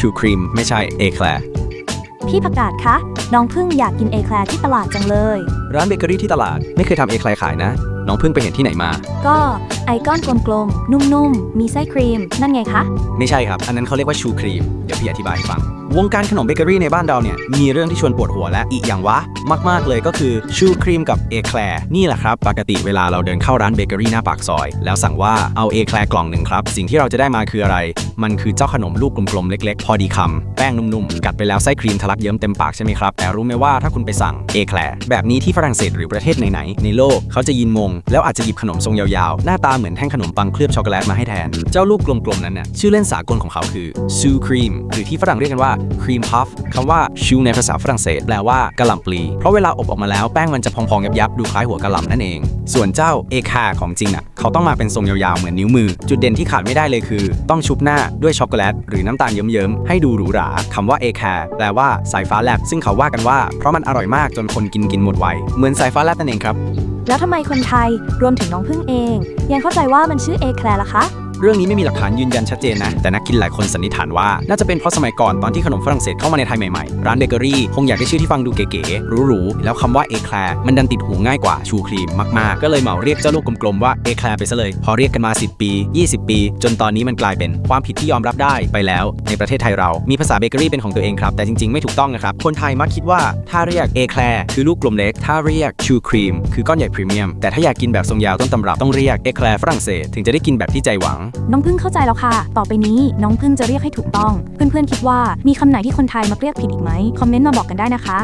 ชูครีม ไม่ใช่เอแคลร์พี่ประกาศคะ น้องพึ่งอยากกินเอแคลร์ที่ตลาดจังเลย ร้านเบเกอรี่ที่ตลาดไม่เคยทำเอแคลร์ขายนะ น้องเพิ่งไปเห็นที่ไหนมา ก็ไอก้อนกลมๆ นุ่มๆ มีไส้ครีม นั่นไงคะ ไม่ใช่ครับ อันนั้นเขาเรียกว่าชูครีม เดี๋ยวพี่อธิบายให้ฟัง วงการขนมเบเกอรี่ในบ้านเราเนี่ยมีเรื่องที่ชวนปวดหัวและอีกอย่างวะ มากๆเลยก็คือชูครีมกับเอแคลร์นี่แหละครับ ปกติเวลาเราเดินเข้าร้านเบเกอรี่หน้าปากซอย แล้วสั่งว่าเอาเอแคลร์กล่องหนึ่งครับ สิ่งที่เราจะได้มาคืออะไร มันคือเจ้าขนมลูกกลมๆ เล็กๆ พอดีคำแป้งนุ่มๆ กัดไปแล้วไส้ครีมทะลักเยิ้มเต็มปากใช่ไหมครับแต่รู้ไหมว่าถ้าคุณไปสั่งเอแคลร์แบบนี้ที่ฝรั่งเศสหรือประเทศไหนๆในโลกเขาจะยินงงแล้วอาจจะหยิบขนมทรงยาวๆ หน้าตาเหมือนแท่งขนมปังเคลือบช็อกโกแลตมาให้แทนเจ้าลูกกลมๆนั้นน่ะชื่อเล่นสากลของเขาคือซูครีมหรือที่ฝรั่งเรียกกันว่าครีมพัฟคำว่าชูในภาษาฝรั่งเศสแปลว่ากะหล่ำปลี เพราะเวลาอบออกมาแล้วแป้งมันจะพองๆยับๆดูคล้ายหัวกะหล่ำนั่นเอง ส่วนเจ้าเอคาของจริงน่ะเขาต้องมาเป็นทรงยาวๆเหมือนนิ้วมือ จุดเด่นที่ขาดไม่ได้เลยคือ ต้องชุบหน้าด้วยช็อกโกแลตหรือน้ำตาลเยิ้มๆให้ดูหรูหราคำว่าเอคาแปลว่าสายฟ้าแลบซึ่งเขาว่ากันว่าเพราะมันอร่อยมากจนคนกินกินหมดไวเหมือนสายฟ้าแลบนั่นเองครับแล้วทำไมคนไทยรวมถึงน้องพึ่งเอง ยังเข้าใจว่ามันชื่อเอแคลร์ล่ะคะ เรื่องนี้ไม่มีหลักฐานยืนยันชัดเจนนะ แต่นักกินหลายคนสันนิษฐานว่า น่าจะเป็นเพราะสมัยก่อนตอนที่ขนมฝรั่งเศสเข้ามาในไทยใหม่ๆ ร้านเบเกอรี่คงอยากได้ชื่อที่ฟังดูเก๋ๆหรูๆแล้วคำว่าเอแคลร์มันดันติดหูง่ายกว่าชูครีมมากๆ ก็เลยเหมาเรียกเจ้าลูกกลมๆว่าเอแคลร์ไปซะเลย พอเรียกกันมา 10 ปี 20 ปี จนตอนนี้มันกลายเป็นความผิดที่ยอมรับได้ไปแล้ว ในประเทศไทยเรามีภาษาเบเกอรี่เป็นของตัวเองครับแต่จริงๆไม่ถูกต้องนะครับคนไทยมักคิดว่าถ้าเรียกเอแคลร์คือลูกกลมเล็กถ้าเรียกชูครีมคือก้อนใหญ่พรีเมียมแต่ถ้าอยากกินแบบทรงยาวต้นตำรับต้องเรียกเอแคลร์ฝรั่งเศสถึงจะได้กินแบบที่ใจหวังน้องพึ่งเข้าใจแล้วค่ะ ต่อไปนี้น้องพึ่งจะเรียกให้ถูกต้อง เพื่อนๆคิดว่ามีคำไหนที่คนไทยมักเรียกผิดอีกไหมคอมเมนต์มาบอกกันได้นะคะ